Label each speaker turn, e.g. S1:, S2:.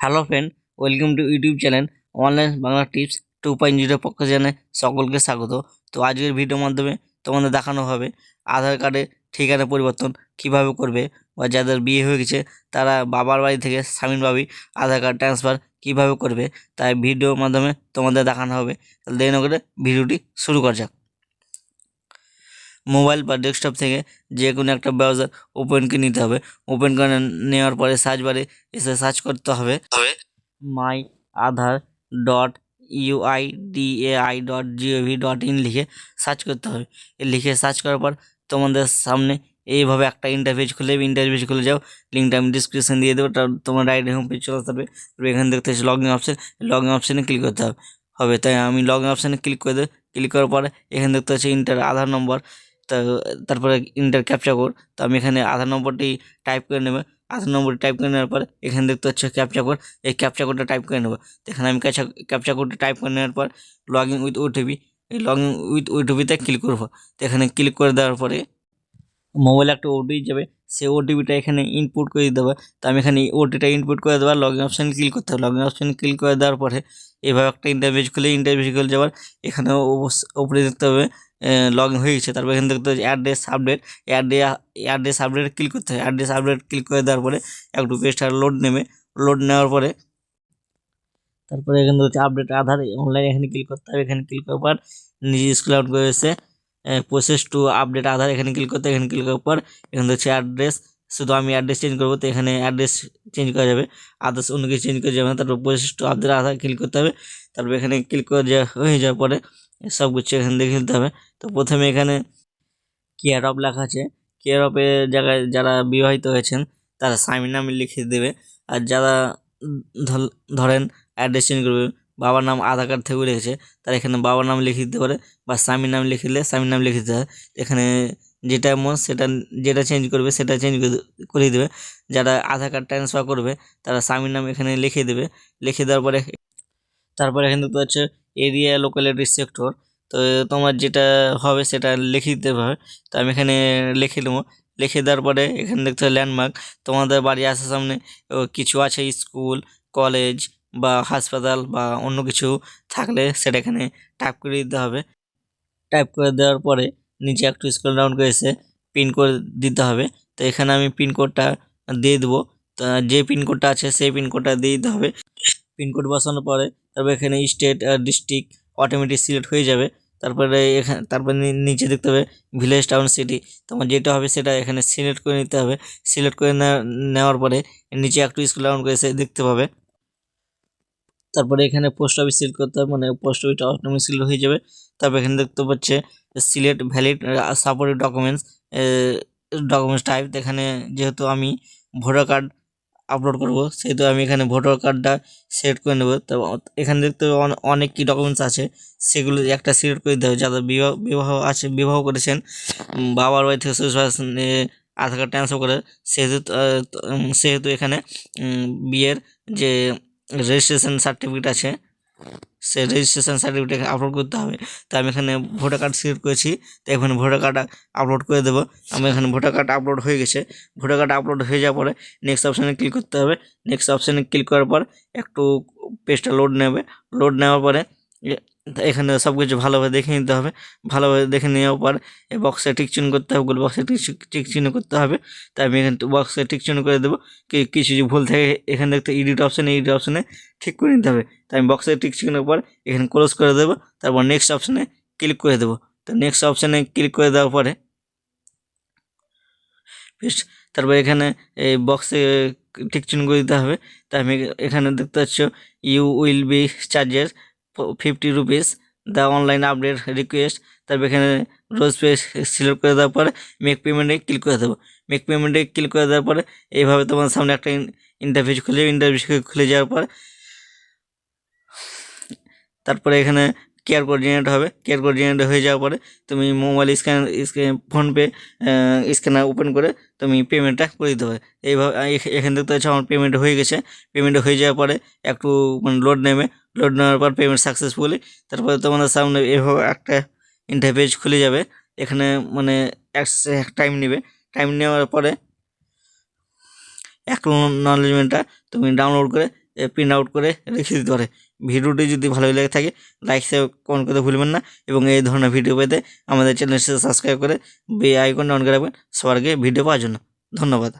S1: Hello friend, welcome to YouTube channel online Bangla tips two point zero পক্ষ জানে সকলকে স্বাগত। তো আজকের ভিডিওর মাধ্যমে তোমাদের দেখানো হবে আধার কার্ডে ঠিকানা পরিবর্তন কীভাবে করবে বা যাদের বিয়ে হয়ে গেছে, তারা বাবার বাড়ি থেকে স্বামীর বাড়ি আধার কার্ড ট্রান্সফার কীভাবে করবে, তাই ভিডিওর মাধ্যমে তোমাদের দেখানো হবে। দেরি না করে ভিডিওটি শুরু করা যাক। মোবাইল বা ডেস্কটপ থেকে যে কোনো একটা ব্রাউজার ওপেন করে নিতে হবে। ওপেন করে নেওয়ার পরে সার্চ বারে এসে সার্চ করতে হবে। My Aadhaar dot UIDAI dot GOV dot in লিখে সার্চ করতে হবে। লিখে সার্চ করার পর তোমাদের সামনে এইভাবে একটা ইন্টারফেস খুলে ইন্টারফেস খুলে যাও লিঙ্কটা আমি ডিসক্রিপশন দিয়ে দেবো। তোমার ডাইরেক্ট হোম পেজ চলে আসতে এখানে দেখতে হচ্ছে log in option log in অপশানে ক্লিক করতে হবে। হবে, তাই আমি লগ ইন অপশানে ক্লিক করে দেবো। ক্লিক করার পরে এখানে দেখতে হচ্ছে ইন্টার আধার নম্বর তা, তারপরে ইন্টার ক্যাপচা কোড তো আমি এখানে আধার নম্বরটি টাইপ করে নেবে। আধার নম্বরটি টাইপ করে নেওয়ার পর এখানে দেখতে হচ্ছে ক্যাপচা কোড এই ক্যাপচা কোডটা টাইপ করে নেব। তো এখানে আমি ক্যাপচা ক্যাপচা কোডটা টাইপ করে নেওয়ার পর লগ ইন উইথ ওটিপি এই লগ ইন উইথ ওটিপিতে ক্লিক করব। তো এখানে ক্লিক করে দেওয়ার পরে মোবাইলে একটা ওটিপি যাবে সেই ওটিপিটা এখানে ইনপুট করে দিতে হবে। তো আমি এখানে ওটিটা ইনপুট করে দেওয়ার লগ ইন অপশানে ক্লিক করতে হবে। লগ ইন অপশানে ক্লিক করে দেওয়ার পরে এভাবে একটা ইন্টারভিউ খুলে ইন্টারভিউ খুলে যাওয়ার, এখানে উপরে দেখতে হবে লগ ইন হয়ে গেছে। তারপর এখানে দেখতে হবে address update address address update click করতে হবে। অ্যাড্রেস আপডেট ক্লিক করে দেওয়ার পরে একটু পেজটা লোড নেবে। লোড নেওয়ার পরে তারপরে এখানে হচ্ছে আপডেট আধার অনলাইন এখানে ক্লিক করতে হবে। এখানে ক্লিক করার পর নিজে স্কুল আউট করে এসে প্রসেস টু আপডেট আধার এখানে ক্লিক করতে, এখানে ক্লিক করার পর এখানে হচ্ছে অ্যাড্রেস শুধু আমি অ্যাড্রেস চেঞ্জ করব, তো এখানে অ্যাড্রেস চেঞ্জ করা যাবে। আদার্স অন্য কিছু চেঞ্জ করা যাবে না, তারপর process to update Aadhaar click করতে হবে। তারপর এখানে ক্লিক করে যাওয়া হয়ে যাওয়ার পরে সব কিছু এখানে দেখে নিতে হবে। তো প্রথমে এখানে কেয়ার অফ লেখা আছে। কেয়ার অফের জায়গায় যারা বিবাহিত হয়েছেন, তারা স্বামীর নামে লিখে দেবে। আর যারা ধরেন অ্যাড্রেস চেঞ্জ করবে বাবার নাম আধার কার্ড থেকে রেখেছে তারা এখানে বাবার নাম লিখে দিতে পারে বা স্বামীর নাম লিখে দিলে স্বামীর নাম লিখে দিতে হয়। এখানে যেটা মন সেটা যেটা চেঞ্জ করবে সেটা চেঞ্জ করে দেবে। যারা আধার কার্ড ট্রান্সফার করবে, তারা স্বামীর নাম এখানে লিখে দেবে। লিখে দেওয়ার পরে তারপরে এখানে দেখতে হচ্ছে এরিয়া লোকালিটি সেক্টর তো তোমার যেটা হবে সেটা লিখে দিতে হবে। তো আমি এখানে লিখে নেব লিখে দেওয়ার পরে এখানে দেখতে হবে ল্যান্ডমার্ক তোমাদের বাড়ি আসার সামনে কিছু আছে, স্কুল কলেজ বা হাসপাতাল বা অন্য কিছু থাকলে সেটা এখানে টাইপ করে দিতে হবে। টাইপ করে দেওয়ার পরে নিচে একটু স্ক্রল ডাউন করে এসে পিন কোড দিতে হবে। তো এখানে আমি পিনকোডটা দিয়ে দেবো। তা যে পিনকোডটা আছে সেই পিনকোডটা দিয়ে দিতে হবে। পিনকোড বসানোর পরে তারপর এখানে স্টেট ডিস্ট্রিক্ট অটোমেটিক সিলেক্ট হয়ে যাবে। তারপরে এখানে তারপরে নিচে দেখতে হবে ভিলেজ টাউন সিটি তোমার যেটা হবে সেটা এখানে সিলেক্ট করে নিতে হবে। সিলেক্ট করে নেওয়ার পরে নিচে একটু স্কুল ডাউন করে দেখতে পাবে। তারপরে এখানে পোস্ট অফিস সিলেক্ট করতে হবে মানে পোস্ট অফিসটা অটোমেটিক সিলেক্ট হয়ে যাবে। তারপর এখানে দেখতে পাচ্ছে select valid supported documents documents type এখানে যেহেতু আমি ভোটার কার্ড আপলোড করব, সেহেতু আমি এখানে ভোটার কার্ডটা সিলেক্ট করে নেব। তো এখানে দেখতে অনেক কী ডকুমেন্টস আছে, সেগুলো একটা সিলেক্ট করে দিতে হবে। যাদের বিবাহ বিবাহ আছে, বিবাহ করেছেন বাবার বাড়ি থেকে আধার কার্ড ট্রান্সফার করে, সেহেতু সেহেতু এখানে বিয়ের যে রেজিস্ট্রেশন সার্টিফিকেট আছে। সে রেজিস্ট্রেশন সার্টিফিকেট আপলোড করতে হবে। তো আমি এখানে ভোটার কার্ড সিলেক্ট করেছি। তো এখানে ভোটার কার্ড আপলোড করে দেবো। আমি এখানে ভোটার কার্ড আপলোড হয়ে গেছে। ভোটার কার্ড আপলোড হয়ে যাওয়ার পরে নেক্সট অপশানে ক্লিক করতে হবে। নেক্সট অপশানে ক্লিক করার পর একটু পেজটা লোড নেবে। লোড নেওয়ার পরে এখানে সব কিছু ভালোভাবে দেখে নিতে হবে। ভালোভাবে দেখে নেওয়ার পর এই বক্সে টিক চিহ্ন করতে হবে গুলো বক্সে টিক টিক চিহ্ন করতে হবে। তাই আমি এখানে বক্সে টিক চিহ্ন করে দেবো। কি, কিছু যদি ভুল থাকে, এখানে দেখতে এডিট অপশানে এডিট অপশানে ঠিক করে নিতে হবে। তাই আমি বক্সে টিক চিহ্নের পর এখানে ক্লোজ করে দেবো। তারপর নেক্সট অপশানে ক্লিক করে দেবো। তো নেক্সট অপশানে ক্লিক করে দেওয়ার পরে তারপর এখানে এই বক্সে ঠিক চিহ্ন করে দিতে হবে। তাই আমি এখানে দেখতে পাচ্ছ you will be charges fifty rupees the online update request তারপর এখানে রোজ পে সিলেক্ট করে দেওয়ার পরে মেক পেমেন্টে ক্লিক করে দেবো। মেক পেমেন্টে ক্লিক করে দেওয়ার পরে এইভাবে তোমার সামনে একটা ইন্টারভিউ খুলে ইন্টারভিউ খুলে যাওয়ার পর তারপরে এখানে কেয়ার জেনারেট হবে। কেয়ার জেনারেট হয়ে যাওয়ার পরে তুমি mobile scan PhonePe scanner open করে তুমি পেমেন্টটা করে দিতে হবে। এইভাবে এখান থেকে তো আমার পেমেন্ট হয়ে গেছে। পেমেন্ট হয়ে যাওয়ার পরে একটু মানে লোড নেবে লোড নেওয়ার পর পেমেন্ট সাকসেসফুলি তারপরে তোমাদের সামনে এভাবে একটা ইন্টারপেজ খুলে যাবে। এখানে মানে এক টাইম নেবে। টাইম নেওয়ার পরে অ্যাকনোলেজমেন্টটা তুমি ডাউনলোড করে প্রিন্ট আউট করে রেখে দিতে পারে। ভিডিওটি যদি ভালো লেগে থাকে লাইক শেয়ার কমেন্ট করতে ভুলবেন না। এবং এই ধরনের ভিডিও পেতে আমাদের চ্যানেলটি সাবস্ক্রাইব করে বে আইকন অন করে রাখবেন সবার ভিডিও পাওয়ার জন্য। ধন্যবাদ।